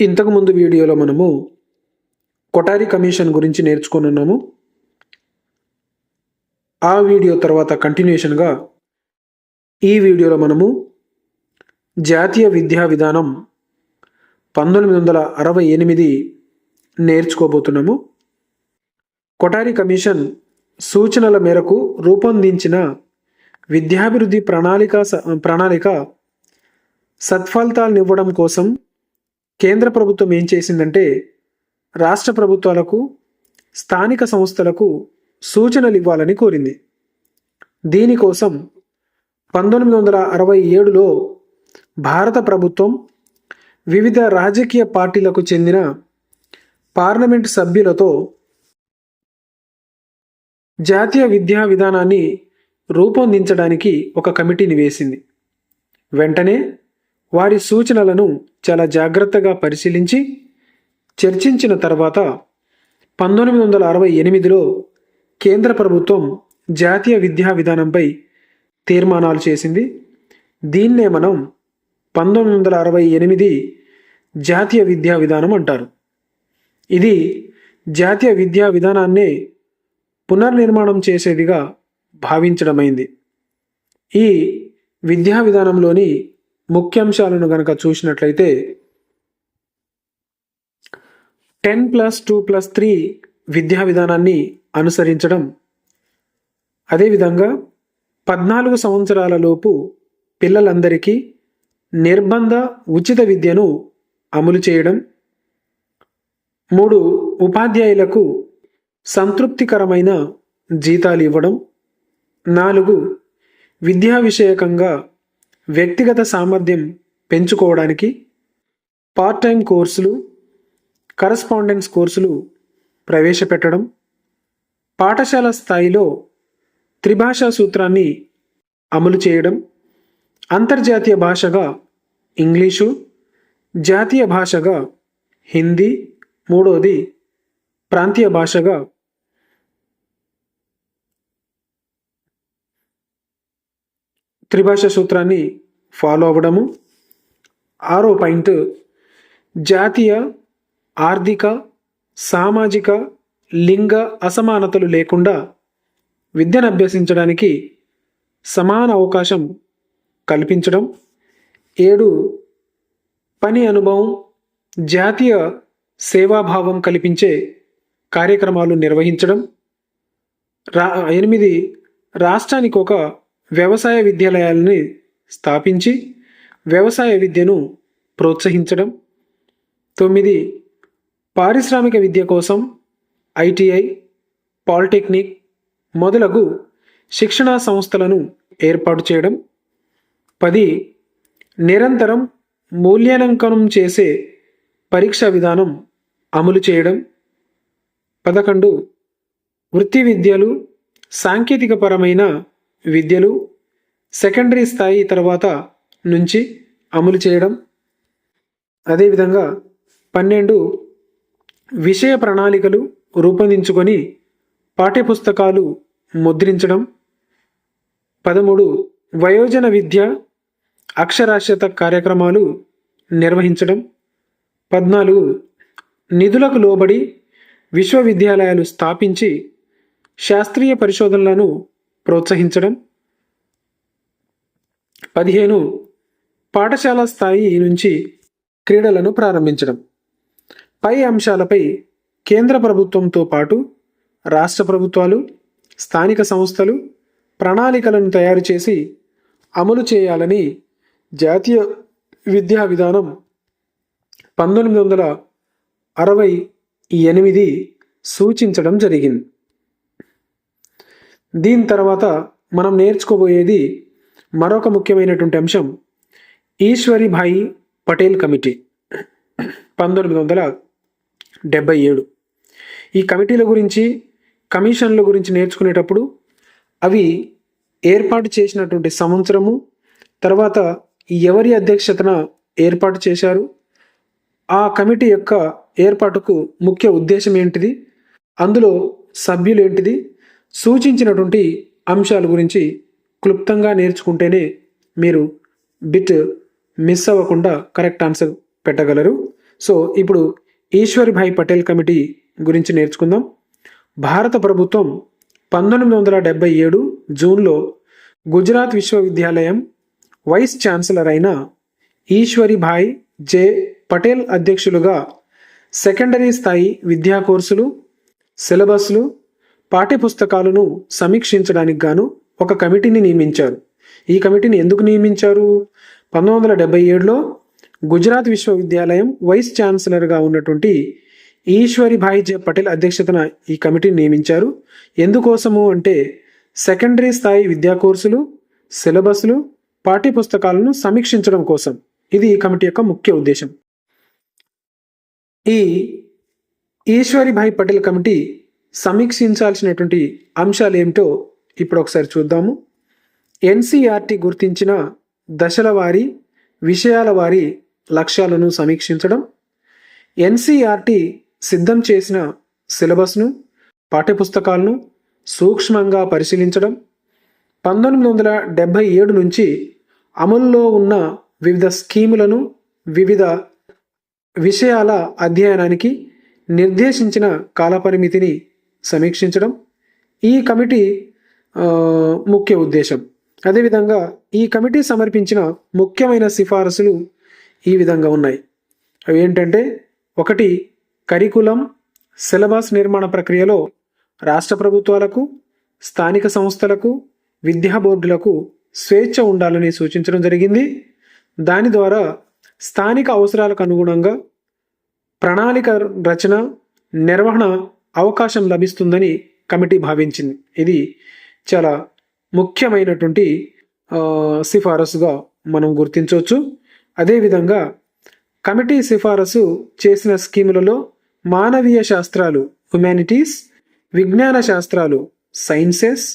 ఇంతకుముందు వీడియోలో మనము కొటారి కమిషన్ గురించి నేర్చుకున్నాము ఆ వీడియో తర్వాత కంటిన్యూషన్గా ఈ వీడియోలో మనము జాతీయ విద్యా విధానం పంతొమ్మిది వందల అరవై ఎనిమిది నేర్చుకోబోతున్నాము. కొటారి కమిషన్ సూచనల మేరకు రూపొందించిన విద్యాభివృద్ధి ప్రణాళిక స- ప్రణాళిక సత్ఫలితాలనివ్వడం కోసం కేంద్ర ప్రభుత్వం ఏం చేసిందంటే రాష్ట్ర ప్రభుత్వాలకు స్థానిక సంస్థలకు సూచనలు ఇవ్వాలని కోరింది. దీనికోసం పంతొమ్మిది వందల అరవై ఏడులో భారత ప్రభుత్వం వివిధ రాజకీయ పార్టీలకు చెందిన పార్లమెంటు సభ్యులతో జాతీయ విద్యా విధానాన్ని రూపొందించడానికి ఒక కమిటీని వేసింది. వెంటనే వారి సూచనలను చాలా జాగ్రత్తగా పరిశీలించి చర్చించిన తర్వాత పంతొమ్మిది వందల అరవై ఎనిమిదిలో కేంద్ర ప్రభుత్వం జాతీయ విద్యా విధానంపై తీర్మానాలు చేసింది. దీన్నే మనం పంతొమ్మిది వందల అరవై ఎనిమిది జాతీయ విద్యా విధానం అంటారు. ఇది జాతీయ విద్యా విధానాన్నే పునర్నిర్మాణం చేసేదిగా భావించడమైంది. ఈ విద్యా విధానంలోని ముఖ్యాంశాలను కనుక చూసినట్లయితే ten plus two plus three విద్యా విధానాన్ని అనుసరించడం అదేవిధంగా పద్నాలుగు సంవత్సరాల లోపు పిల్లలందరికీ నిర్బంధ ఉచిత విద్యను అమలు చేయడం మూడు ఉపాధ్యాయులకు సంతృప్తికరమైన జీతాలు ఇవ్వడం నాలుగు విద్యా విషయకంగా వ్యక్తిగత సామర్థ్యం పెంచుకోవడానికి పార్ట్ టైం కోర్సులు కరస్పాండెన్స్ కోర్సులు ప్రవేశపెట్టడం పాఠశాల స్థాయిలో త్రిభాషా సూత్రాన్ని అమలు చేయడం అంతర్జాతీయ భాషగా ఇంగ్లీషు జాతీయ భాషగా హిందీ మూడోది ప్రాంతీయ భాషగా త్రిభాష సూత్రాన్ని ఫాలో అవ్వడము. ఆరో పాయింట్ జాతీయ ఆర్థిక సామాజిక లింగ అసమానతలు లేకుండా విద్యను అభ్యసించడానికి సమాన అవకాశం కల్పించడం. ఏడు పని అనుభవం జాతీయ సేవాభావం కల్పించే కార్యక్రమాలు నిర్వహించడం. రా ఎనిమిది రాష్ట్రానికి ఒక వ్యవసాయ విద్యాలయాలని స్థాపించి వ్యవసాయ విద్యను ప్రోత్సహించడం. తొమ్మిది పారిశ్రామిక విద్య కోసం ఐటీఐ పాలిటెక్నిక్ మొదలగు శిక్షణా సంస్థలను ఏర్పాటు చేయడం. పది నిరంతరం మూల్యాంకనం చేసే పరీక్షా విధానం అమలు చేయడం. పదకొండు వృత్తి విద్యలు సాంకేతికపరమైన విద్యలు సెకండరీ స్థాయి తర్వాత నుంచి అమలు చేయడం. అదేవిధంగా పన్నెండు విషయ ప్రణాళికలు రూపొందించుకొని పాఠ్యపుస్తకాలు ముద్రించడం. పదమూడు వయోజన విద్య అక్షరాస్యత కార్యక్రమాలు నిర్వహించడం. పద్నాలుగు నిధులకు లోబడి విశ్వవిద్యాలయాలు స్థాపించి శాస్త్రీయ పరిశోధనలను ప్రోత్సహించడం. పదిహేను పాఠశాల స్థాయి నుంచి క్రీడలను ప్రారంభించడం. పై అంశాలపై కేంద్ర ప్రభుత్వంతో పాటు రాష్ట్ర ప్రభుత్వాలు స్థానిక సంస్థలు ప్రణాళికలను తయారు చేసి అమలు చేయాలని జాతీయ విద్యా విధానం పంతొమ్మిది వందల అరవై ఎనిమిది సూచించడం జరిగింది. దీని తర్వాత మనం నేర్చుకోబోయేది మరొక ముఖ్యమైనటువంటి అంశం ఈశ్వరిభాయి పటేల్ కమిటీ. పంతొమ్మిది వందల డెబ్బై ఏడు. ఈ కమిటీల గురించి కమిషన్ల గురించి నేర్చుకునేటప్పుడు అవి ఏర్పాటు చేసినటువంటి సంవత్సరము తర్వాత ఎవరి అధ్యక్షతన ఏర్పాటు చేశారు ఆ కమిటీ యొక్క ఏర్పాటుకు ముఖ్య ఉద్దేశం ఏంటిది అందులో సభ్యులు ఏంటిది సూచించినటువంటి అంశాల గురించి క్లుప్తంగా నేర్చుకుంటేనే మీరు బిట్ మిస్ అవ్వకుండా కరెక్ట్ ఆన్సర్ పెట్టగలరు. సో ఇప్పుడు ఈశ్వరిభాయ్ పటేల్ కమిటీ గురించి నేర్చుకుందాం. భారత ప్రభుత్వం పంతొమ్మిది వందల డెబ్బై ఏడు జూన్లో గుజరాత్ విశ్వవిద్యాలయం వైస్ ఛాన్సలర్ అయిన ఈశ్వరిభాయ్ జె పటేల్ అధ్యక్షులుగా సెకండరీ స్థాయి విద్యా కోర్సులు సిలబస్లు పాఠ్యపుస్తకాలను సమీక్షించడానికి గాను ఒక కమిటీని నియమించారు. ఈ కమిటీని ఎందుకు నియమించారు? పంతొమ్మిది వందల డెబ్బై ఏడులో గుజరాత్ విశ్వవిద్యాలయం వైస్ ఛాన్సలర్గా ఉన్నటువంటి ఈశ్వరిభాయ్ జె పటేల్ అధ్యక్షతన ఈ కమిటీని నియమించారు. ఎందుకోసము అంటే సెకండరీ స్థాయి విద్యా కోర్సులు సిలబస్లు పాఠ్యపుస్తకాలను సమీక్షించడం కోసం. ఇది ఈ కమిటీ యొక్క ముఖ్య ఉద్దేశం. ఈ ఈశ్వరిభాయ్ పటేల్ కమిటీ సమీక్షించాల్సినటువంటి అంశాలు ఏమిటో ఇప్పుడు ఒకసారి చూద్దాము. ఎన్సీఆర్టీ గుర్తించిన దశల వారి విషయాల వారి లక్ష్యాలను సమీక్షించడం. ఎన్సీఆర్టీ సిద్ధం చేసిన సిలబస్ను పాఠ్యపుస్తకాలను సూక్ష్మంగా పరిశీలించడం. పంతొమ్మిది వందల డెబ్భై ఏడు నుంచి అమలులో ఉన్న వివిధ స్కీములను వివిధ విషయాల అధ్యయనానికి నిర్దేశించిన కాలపరిమితిని సమీక్షించడం ఈ కమిటీ ముఖ్య ఉద్దేశం. అదేవిధంగా ఈ కమిటీ సమర్పించిన ముఖ్యమైన సిఫారసులు ఈ విధంగా ఉన్నాయి. అవి ఏంటంటే ఒకటి కరికులం సిలబస్ నిర్మాణ ప్రక్రియలో రాష్ట్ర ప్రభుత్వాలకు స్థానిక సంస్థలకు విద్యా బోర్డులకు స్వేచ్ఛ ఉండాలని సూచించడం జరిగింది. దాని ద్వారా స్థానిక అవసరాలకు అనుగుణంగా ప్రణాళిక రచన నిర్వహణ అవకాశం లభిస్తుందని కమిటీ భావించింది. ఇది చాలా ముఖ్యమైనటువంటి సిఫారసుగా మనం గుర్తించవచ్చు. అదేవిధంగా కమిటీ సిఫారసు చేసిన స్కీములలో మానవీయ శాస్త్రాలు హ్యుమానిటీస్ విజ్ఞాన శాస్త్రాలు సైన్సెస్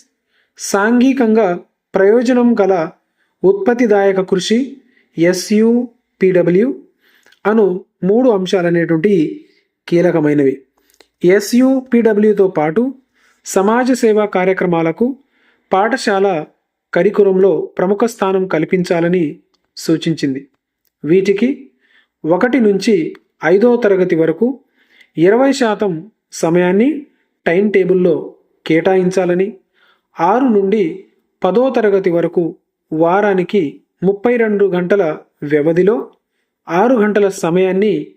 సాంఘికంగా ప్రయోజనం గల ఉత్పత్తిదాయక కృషి ఎస్యుపిడబ్ల్యూ అను మూడు అంశాలు అనేటువంటి కీలకమైనవి. ఎస్యుపిడబ్ల్యూతో పాటు సమాజ సేవా కార్యక్రమాలకు పాఠశాల కరికులంలో ప్రముఖ స్థానం కల్పించాలని సూచించింది. వీటికి ఒకటి నుంచి ఐదో తరగతి వరకు ఇరవై శాతం సమయాన్ని టైం టేబుల్లో కేటాయించాలని ఆరు నుండి పదో తరగతి వరకు వారానికి ముప్పై రెండు గంటల వ్యవధిలో ఆరు గంటల సమయాన్ని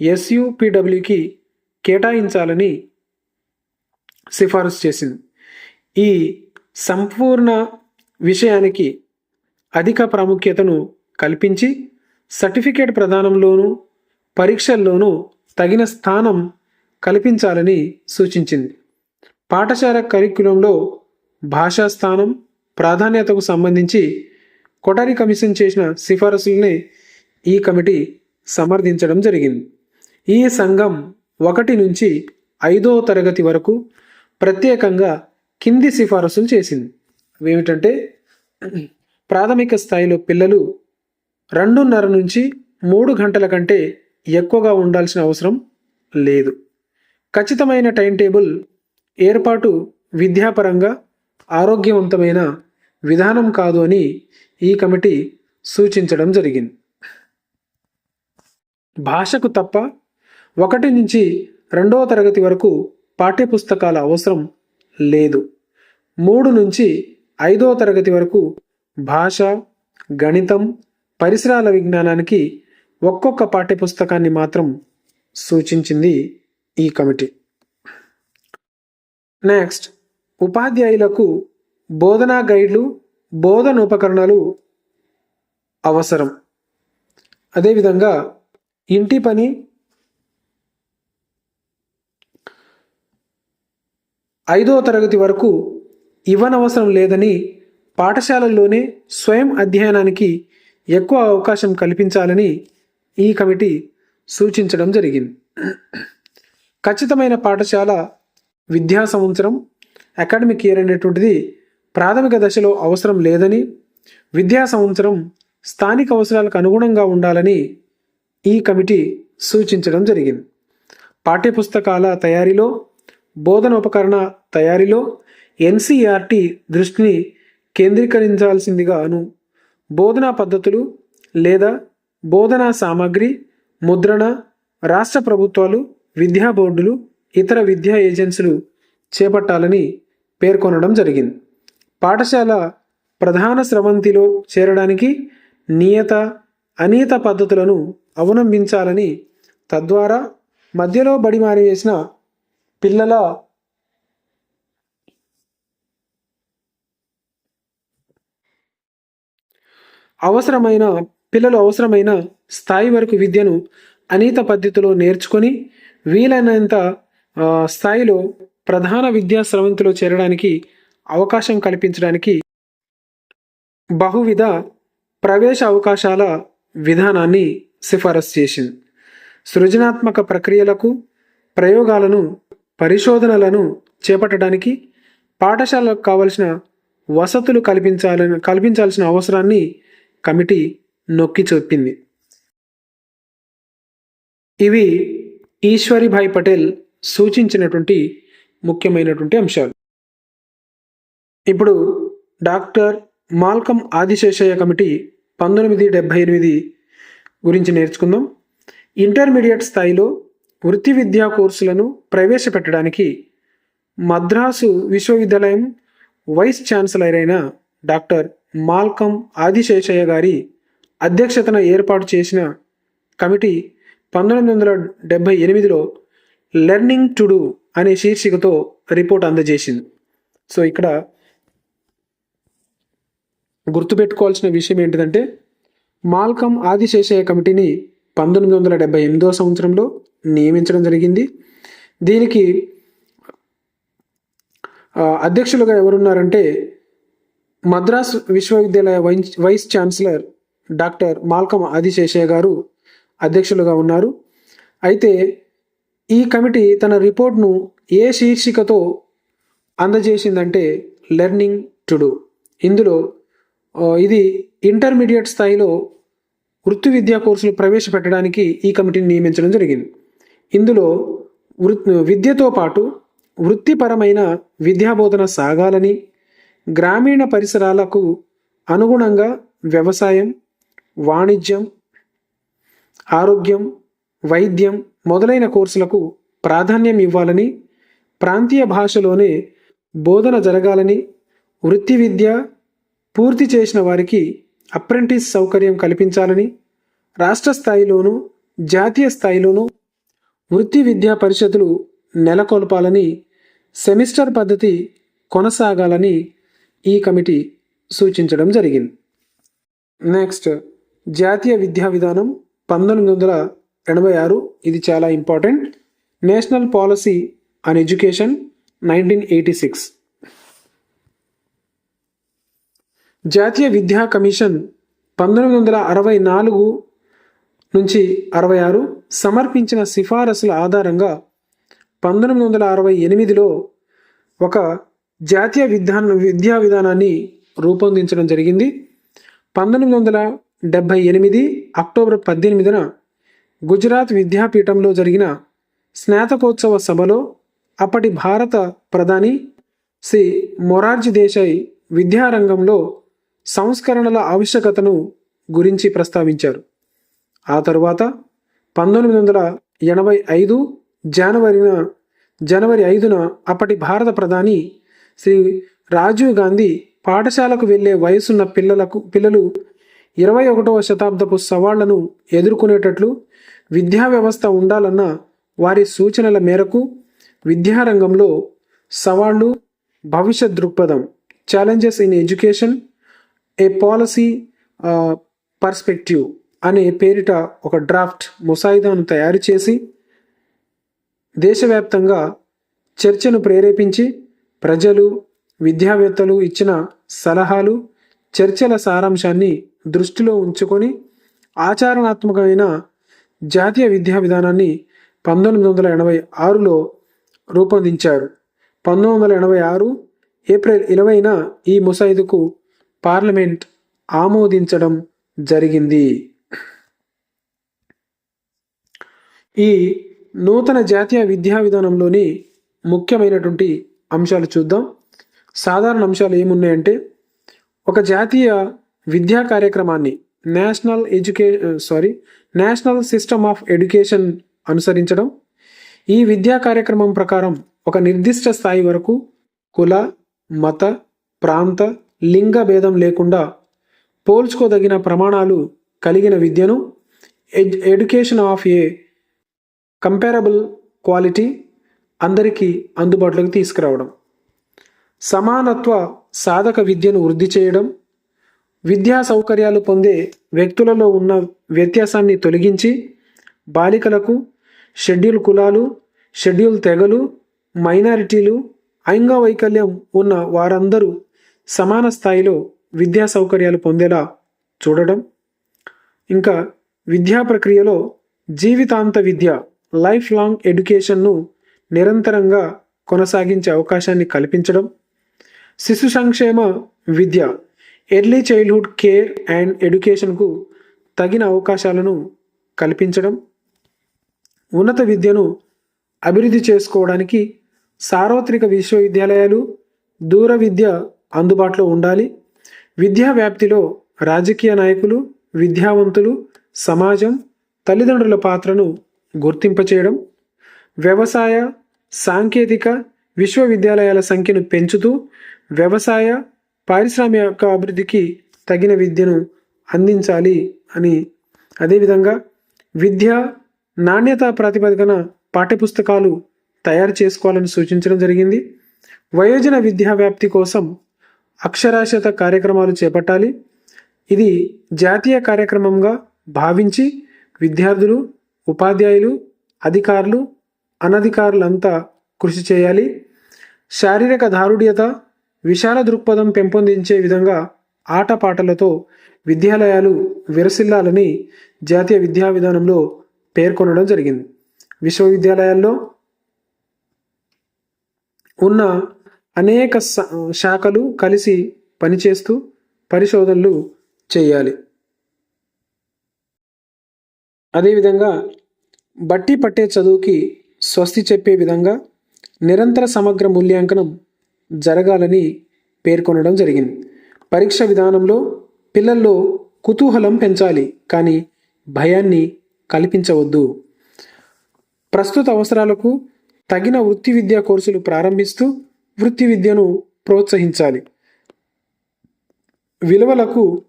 ఎస్యుపిడబ్ల్యూకి కేటాయించాలని సిఫారసు చేసింది. ఈ సంపూర్ణ విషయానికి అధిక ప్రాముఖ్యతను కల్పించి సర్టిఫికేట్ ప్రదానంలోనూ పరీక్షల్లోనూ తగిన స్థానం కల్పించాలని సూచించింది. పాఠశాల కరిక్యులంలో భాషా స్థానం ప్రాధాన్యతకు సంబంధించి కొటారి కమిషన్ చేసిన సిఫారసుల్ని ఈ కమిటీ సమర్థించడం జరిగింది. ఈ సంఘం ఒకటి నుంచి ఐదో తరగతి వరకు ప్రత్యేకంగా కింది సిఫారసులు చేసింది. ఏమిటంటే ప్రాథమిక స్థాయిలో పిల్లలు రెండున్నర నుంచి మూడు గంటల కంటే ఎక్కువగా ఉండాల్సిన అవసరం లేదు. ఖచ్చితమైన టైం టేబుల్ ఏర్పాటు విద్యాపరంగా ఆరోగ్యవంతమైన విధానం కాదు అని ఈ కమిటీ సూచించడం జరిగింది. భాషకు తప్ప ఒకటి నుంచి రెండవ తరగతి వరకు పాఠ్యపుస్తకాల అవసరం లేదు. మూడు నుంచి ఐదవ తరగతి వరకు భాష గణితం పరిసరాల విజ్ఞానానికి ఒక్కొక్క పాఠ్యపుస్తకాన్ని మాత్రం సూచించింది ఈ కమిటీ. నెక్స్ట్ ఉపాధ్యాయులకు బోధనా గైడ్లు బోధన ఉపకరణాలు అవసరం. అదేవిధంగా ఇంటి పని ఐదో తరగతి వరకు ఇవ్వనవసరం లేదని పాఠశాలల్లోనే స్వయం అధ్యయనానికి ఎక్కువ అవకాశం కల్పించాలని ఈ కమిటీ సూచించడం జరిగింది. ఖచ్చితమైన పాఠశాల విద్యా సంవత్సరం అకాడమిక్ ఇయర్ అనేటువంటిది ప్రాథమిక దశలో అవసరం లేదని విద్యా సంవత్సరం స్థానిక అవసరాలకు అనుగుణంగా ఉండాలని ఈ కమిటీ సూచించడం జరిగింది. పాఠ్యపుస్తకాల తయారీలో బోధన ఉపకరణ తయారీలో ఎన్సీఆర్టీ దృష్టిని కేంద్రీకరించాల్సిందిగాను బోధనా పద్ధతులు లేదా బోధనా సామాగ్రి ముద్రణ రాష్ట్ర ప్రభుత్వాలు విద్యా బోర్డులు ఇతర విద్యా ఏజెన్సీలు చేపట్టాలని పేర్కొనడం జరిగింది. పాఠశాల ప్రధాన స్రవంతిలో చేరడానికి నియత అనియత పద్ధతులను అవలంబించాలని తద్వారా మధ్యలో బడి మారివేసిన పిల్లల అవసరమైన పిల్లలు అవసరమైన స్థాయి వరకు విద్యను అనీత పద్ధతిలో నేర్చుకొని వీలైనంత స్థాయిలో ప్రధాన విద్యా స్రవంతిలో చేరడానికి అవకాశం కల్పించడానికి బహువిధ ప్రవేశ అవకాశాల విధానాన్ని సిఫారసు చేసింది. సృజనాత్మక ప్రక్రియలకు ప్రయోగాలను పరిశోధనలను చేపట్టడానికి పాఠశాలకు కావలసిన వసతులు కల్పించాలని కల్పించాల్సిన అవసరాన్ని కమిటీ నొక్కి చెప్పింది ఇవి ఈశ్వరిభాయ్ పటేల్ సూచించినటువంటి ముఖ్యమైనటువంటి అంశాలు. ఇప్పుడు డాక్టర్ మాల్కం ఆదిశేషయ్య కమిటీ పంతొమ్మిది డెబ్భై ఎనిమిది గురించి నేర్చుకుందాం. ఇంటర్మీడియట్ స్థాయిలో వృత్తి విద్యా కోర్సులను ప్రవేశపెట్టడానికి మద్రాసు విశ్వవిద్యాలయం వైస్ ఛాన్సలర్ అయిన డాక్టర్ మాల్కమ్ ఆదిశేషయ్య గారి అధ్యక్షతన ఏర్పాటు చేసిన కమిటీ పంతొమ్మిది వందల డెబ్భై ఎనిమిదిలో లెర్నింగ్ టు డూ అనే శీర్షికతో రిపోర్ట్ అందజేసింది. సో ఇక్కడ గుర్తుపెట్టుకోవాల్సిన విషయం ఏంటిదంటే మాల్కమ్ ఆదిశేషయ్య కమిటీని పంతొమ్మిది వందల డెబ్బై ఎనిమిదో సంవత్సరంలో నియమించడం జరిగింది. దీనికి అధ్యక్షులుగా ఎవరున్నారంటే మద్రాస్ విశ్వవిద్యాలయ vice vice chancellor doctor Malcolm Adiseshiah గారు అధ్యక్షులుగా ఉన్నారు. అయితే ఈ కమిటీ తన రిపోర్ట్ను ఏ శీర్షికతో అందజేసిందంటే లెర్నింగ్ టు డూ. ఇందులో ఇది ఇంటర్మీడియట్ స్థాయిలో వృత్తి విద్యా కోర్సులు ప్రవేశపెట్టడానికి ఈ కమిటీని నియమించడం జరిగింది. ఇందులో వృత్ విద్యతో పాటు వృత్తిపరమైన విద్యాబోధన సాగాలని గ్రామీణ పరిసరాలకు అనుగుణంగా వ్యవసాయం వాణిజ్యం ఆరోగ్యం వైద్యం మొదలైన కోర్సులకు ప్రాధాన్యం ఇవ్వాలని ప్రాంతీయ భాషలోనే బోధన జరగాలని వృత్తి విద్య పూర్తి చేసిన వారికి అప్రెంటిస్ సౌకర్యం కల్పించాలని రాష్ట్ర స్థాయిలోనూ జాతీయ స్థాయిలోనూ వృత్తి విద్యా పరిషత్తులు నెలకొల్పాలని సెమిస్టర్ పద్ధతి కొనసాగాలని ఈ కమిటీ సూచించడం జరిగింది. నెక్స్ట్ జాతీయ విద్యా విధానం పంతొమ్మిది వందల ఎనభై ఆరు. ఇది చాలా important. National policy on education nineteen eighty six. జాతీయ విద్యా కమిషన్ పంతొమ్మిది వందల అరవై నాలుగు నుంచి అరవై ఆరు సమర్పించిన సిఫారసుల ఆధారంగా పంతొమ్మిది వందల అరవై ఎనిమిదిలో ఒక జాతీయ విద్యా విద్యా విధానాన్ని రూపొందించడం జరిగింది. పంతొమ్మిది వందల డెబ్భై ఎనిమిది అక్టోబర్ పద్దెనిమిదిన గుజరాత్ విద్యాపీఠంలో జరిగిన స్నాతకోత్సవ సభలో అప్పటి భారత ప్రధాని శ్రీ మొరార్జీ దేశాయ్ విద్యారంగంలో సంస్కరణల ఆవశ్యకతను గురించి ప్రస్తావించారు. ఆ తరువాత పంతొమ్మిది వందల ఎనభై ఐదు జనవరిన జనవరి ఐదున అప్పటి భారత ప్రధాని శ్రీ రాజీవ్ గాంధీ పాఠశాలకు వెళ్ళే వయసున్న పిల్లలకు పిల్లలు ఇరవై ఒకటవ శతాబ్దపు సవాళ్ళను ఎదుర్కొనేటట్లు విద్యా వ్యవస్థ ఉండాలన్న వారి సూచనల మేరకు విద్యారంగంలో సవాళ్ళు భవిష్యత్ దృక్పథం challenges in education a policy perspective అనే పేరిట ఒక డ్రాఫ్ట్ ముసాయిదాను తయారు చేసి దేశవ్యాప్తంగా చర్చను ప్రేరేపించి ప్రజలు విద్యావేత్తలు ఇచ్చిన సలహాలు చర్చల సారాంశాన్ని దృష్టిలో ఉంచుకొని ఆచరణాత్మకమైన జాతీయ విద్యా విధానాన్ని పంతొమ్మిది వందల ఎనభై ఆరులో రూపొందించారు. పంతొమ్మిది వందల ఎనభై ఆరు ఏప్రిల్ ఇరవైన ఈ ముసాయిదుకు పార్లమెంట్ ఆమోదించడం జరిగింది. ఈ నూతన జాతీయ విద్యా విధానంలోని ముఖ్యమైనటువంటి అంశాలు చూద్దాం. సాధారణ అంశాలు ఏమున్నాయంటే ఒక జాతీయ విద్యా కార్యక్రమాన్ని national ఎడ్యుకే sorry national system of education అనుసరించడం. ఈ విద్యా కార్యక్రమం ప్రకారం ఒక నిర్దిష్ట స్థాయి వరకు కుల మత ప్రాంత లింగ భేదం లేకుండా పోల్చుకోదగిన ప్రమాణాలు కలిగిన విద్యను ed education of a comparable quality అందరికీ అందుబాటులోకి తీసుకురావడం. సమానత్వ సాధక విద్యను వృద్ధి చేయడం విద్యా సౌకర్యాలు పొందే వ్యక్తులలో ఉన్న వ్యత్యాసాన్ని తొలగించి బాలికలకు షెడ్యూల్ కులాలు షెడ్యూల్ తెగలు మైనారిటీలు అంగవైకల్యం ఉన్న వారందరూ సమాన స్థాయిలో విద్యా సౌకర్యాలు పొందేలా చూడడం. ఇంకా విద్యా ప్రక్రియలో జీవితాంత విద్య లైఫ్ లాంగ్ ఎడ్యుకేషన్ను నిరంతరంగా కొనసాగించే అవకాశాన్ని కల్పించడం శిశు సంక్షేమ విద్య ఎర్లీ చైల్డ్హుడ్ కేర్ అండ్ ఎడ్యుకేషన్కు తగిన అవకాశాలను కల్పించడం ఉన్నత విద్యను అభివృద్ధి చేసుకోవడానికి సార్వత్రిక విశ్వవిద్యాలయాలు దూర విద్య అందుబాటులో ఉండాలి. విద్యా వ్యాప్తిలో రాజకీయ నాయకులు విద్యావంతులు సమాజం తల్లిదండ్రుల పాత్రను గుర్తింపచేయడం వ్యవసాయ సాంకేతిక విశ్వవిద్యాలయాల సంఖ్యను పెంచుతూ వ్యవసాయ పారిశ్రామిక అభివృద్ధికి తగిన విద్యను అందించాలి అని. అదేవిధంగా విద్య నాణ్యత ప్రాతిపదికన పాఠ్యపుస్తకాలు తయారు చేసుకోవాలని సూచించడం జరిగింది. వయోజన విద్యా వ్యాప్తి కోసం అక్షరాస్యత కార్యక్రమాలు చేపట్టాలి. ఇది జాతీయ కార్యక్రమంగా భావించి విద్యార్థులు ఉపాధ్యాయులు అధికారులు అనధికారులంతా కృషి చేయాలి. శారీరక దారుఢ్యత విశాల దృక్పథం పెంపొందించే విధంగా ఆటపాటలతో విద్యాలయాలు విరసిల్లాలని జాతీయ విద్యా విధానంలో పేర్కొనడం జరిగింది. విశ్వవిద్యాలయాల్లో ఉన్న అనేక శా- శాఖలు కలిసి పనిచేస్తూ పరిశోధనలు చేయాలి. అదేవిధంగా బట్టి పట్టే చదువుకి స్వస్తి చెప్పే విధంగా నిరంతర సమగ్ర మూల్యాంకనం జరగాలని పేర్కొనడం జరిగింది. పరీక్ష విధానంలో పిల్లల్లో కుతూహలం పెంచాలి కానీ భయాన్ని కల్పించవద్దు. ప్రస్తుత అవసరాలకు తగిన వృత్తి విద్యా కోర్సులు ప్రారంభిస్తూ వృత్తి విద్యను ప్రోత్సహించాలి. విలువలకు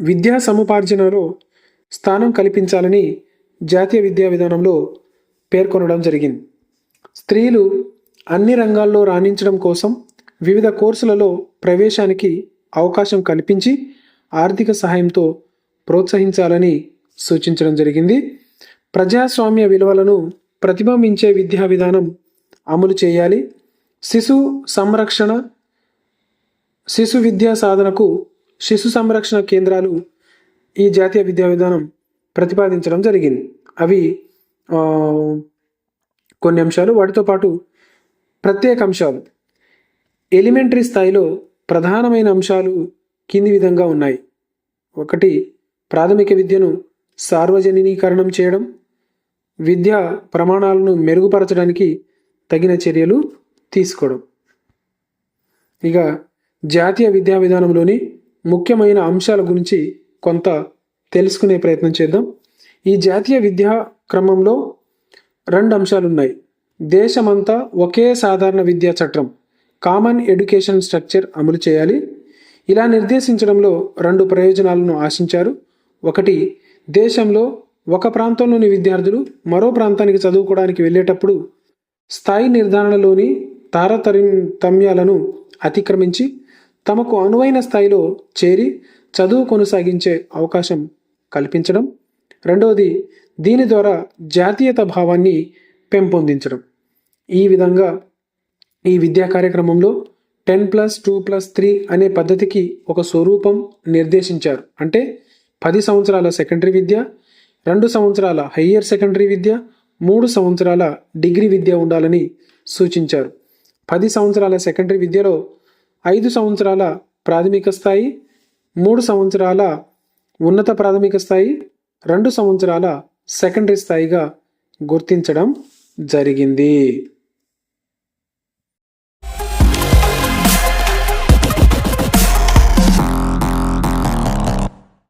విద్యా సముపార్జనలో స్థానం కల్పించాలని జాతీయ విద్యా విధానంలో పేర్కొనడం జరిగింది. స్త్రీలు అన్ని రంగాల్లో రాణించడం కోసం వివిధ కోర్సులలో ప్రవేశానికి అవకాశం కల్పించి ఆర్థిక సహాయంతో ప్రోత్సహించాలని సూచించడం జరిగింది. ప్రజాస్వామ్య విలువలను ప్రతిబింబించే విద్యా విధానం అమలు చేయాలి. శిశు సంరక్షణ శిశు విద్యా సాధనకు శిశు సంరక్షణ కేంద్రాలు ఈ జాతీయ విద్యా విధానం ప్రతిపాదించడం జరిగింది. అవి కొన్ని అంశాలు వాటితో పాటు ప్రత్యేక అంశాలు. ఎలిమెంటరీ స్థాయిలో ప్రధానమైన అంశాలు కింది విధంగా ఉన్నాయి. ఒకటి ప్రాథమిక విద్యను సార్వజనీకరణం చేయడం విద్యా ప్రమాణాలను మెరుగుపరచడానికి తగిన చర్యలు తీసుకోవడం. ఇక జాతీయ విద్యా విధానంలోని ముఖ్యమైన అంశాల గురించి కొంత తెలుసుకునే ప్రయత్నం చేద్దాం. ఈ జాతీయ విద్యా క్రమంలో రెండు అంశాలు ఉన్నాయి దేశమంతా ఒకే సాధారణ విద్యా చట్టం కామన్ ఎడ్యుకేషన్ స్ట్రక్చర్ అమలు చేయాలి. ఇలా నిర్దేశించడంలో రెండు ప్రయోజనాలను ఆశించారు. ఒకటి దేశంలో ఒక ప్రాంతంలోని విద్యార్థులు మరో ప్రాంతానికి చదువుకోవడానికి వెళ్ళేటప్పుడు స్థాయి నిర్ధారణలోని తారతమ్యాలను అతిక్రమించి తమకు అనువైన స్థాయిలో చేరి చదువు కొనసాగించే అవకాశం కల్పించడం. రెండవది దీని ద్వారా జాతీయత భావాన్ని పెంపొందించడం. ఈ విధంగా ఈ విద్యా కార్యక్రమంలో ten plus two plus three అనే పద్ధతికి ఒక స్వరూపం నిర్దేశించారు. అంటే పది సంవత్సరాల సెకండరీ విద్య రెండు సంవత్సరాల హయ్యర్ సెకండరీ విద్య మూడు సంవత్సరాల డిగ్రీ విద్య ఉండాలని సూచించారు. పది సంవత్సరాల సెకండరీ విద్యలో ఐదు సంవత్సరాల ప్రాథమిక స్థాయి మూడు సంవత్సరాల ఉన్నత ప్రాథమిక స్థాయి రెండు సంవత్సరాల సెకండరీ స్థాయిగా గుర్తించడం జరిగింది.